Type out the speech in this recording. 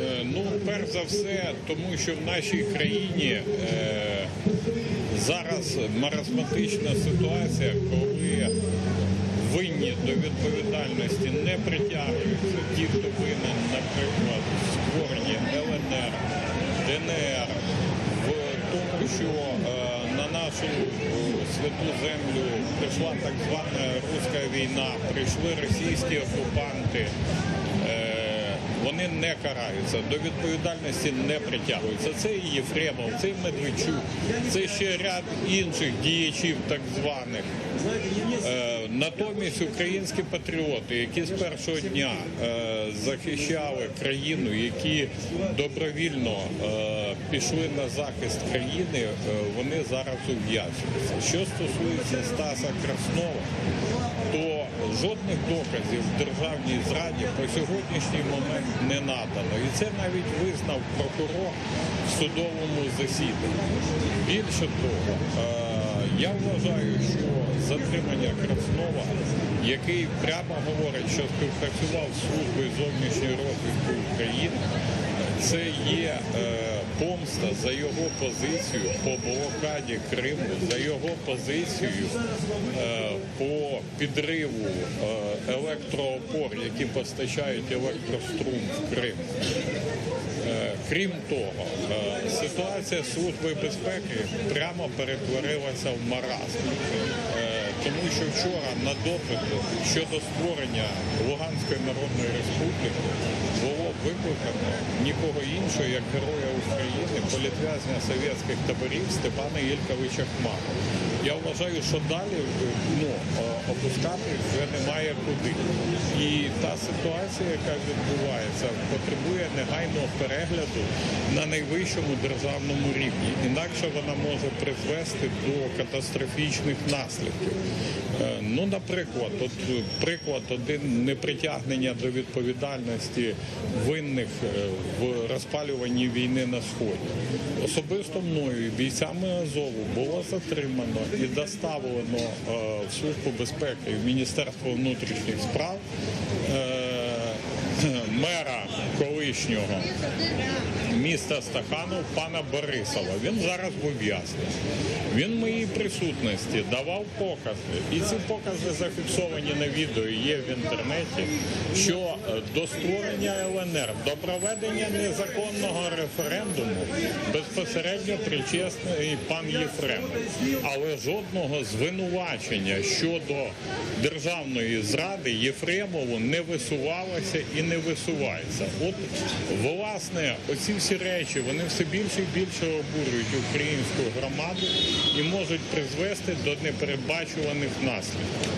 Е, Ну, перш за все, тому що в нашій країні е, зараз маразматична ситуація, коли винні до відповідальності не притягуються ті, хто винен, наприклад, в створенні ЛНР, ДНР, в тому, що е, на нашу святу землю прийшла так звана руська війна, прийшли російські окупанти. Вони не караються, до відповідальності не притягуються. Це і Єфремов, це і Медведчук, це ще ряд інших діячів так званих. Е, Натомість українські патріоти, які з першого дня е, захищали країну, які добровільно е, пішли на захист країни, е, вони зараз ув'язнюються. Що стосується Стаса Краснова, то жодних доказів в державній зраді по сьогоднішній момент не надано. І це навіть визнав прокурор в судовому засіданні. Більше того, е, я вважаю, що затримання Краснова, який прямо говорить, що співпрацював з службою зовнішньої розвідки України, це є е, помста за його позицію по блокаді Криму, за його позицію е, по підриву е, електроопор, які постачають електрострум в Крим. Е, Крім того, е, ситуація Служби безпеки прямо перетворилася в маразм. Е, Тому що вчора на допиту щодо створення Луганської Народної Республіки було викликано нікого іншого, як героя України, політв'язня совєтських таборів Степана Ільковича Хмара. Я вважаю, що далі ну, опускати вже немає куди. І та ситуація, яка відбувається, потребує негайного перегляду на найвищому державному рівні. Інакше вона може призвести до катастрофічних наслідків. Е, Ну, наприклад, от е, приклад один непритягнення до відповідальності винних е, в розпалюванні війни на сході. Особисто мною бійцями Азову було затримано і доставлено в службу безпеки в Міністерство внутрішніх справ. Мера колишнього міста Стаханов пана Борисова. Він зараз в ув'язненні. Він в моїй присутності давав покази, і ці покази зафіксовані на відео є в інтернеті. Що е, до створення ЛНР, до проведення незаконного референдуму безпосередньо причесний пан Єфремов, але жодного звинувачення щодо державної зради Єфремову не висувалося і не висувається. От власне оці всі речі вони все більше і більше обурюють українську громаду і можуть призвести до непередбачуваних наслідків.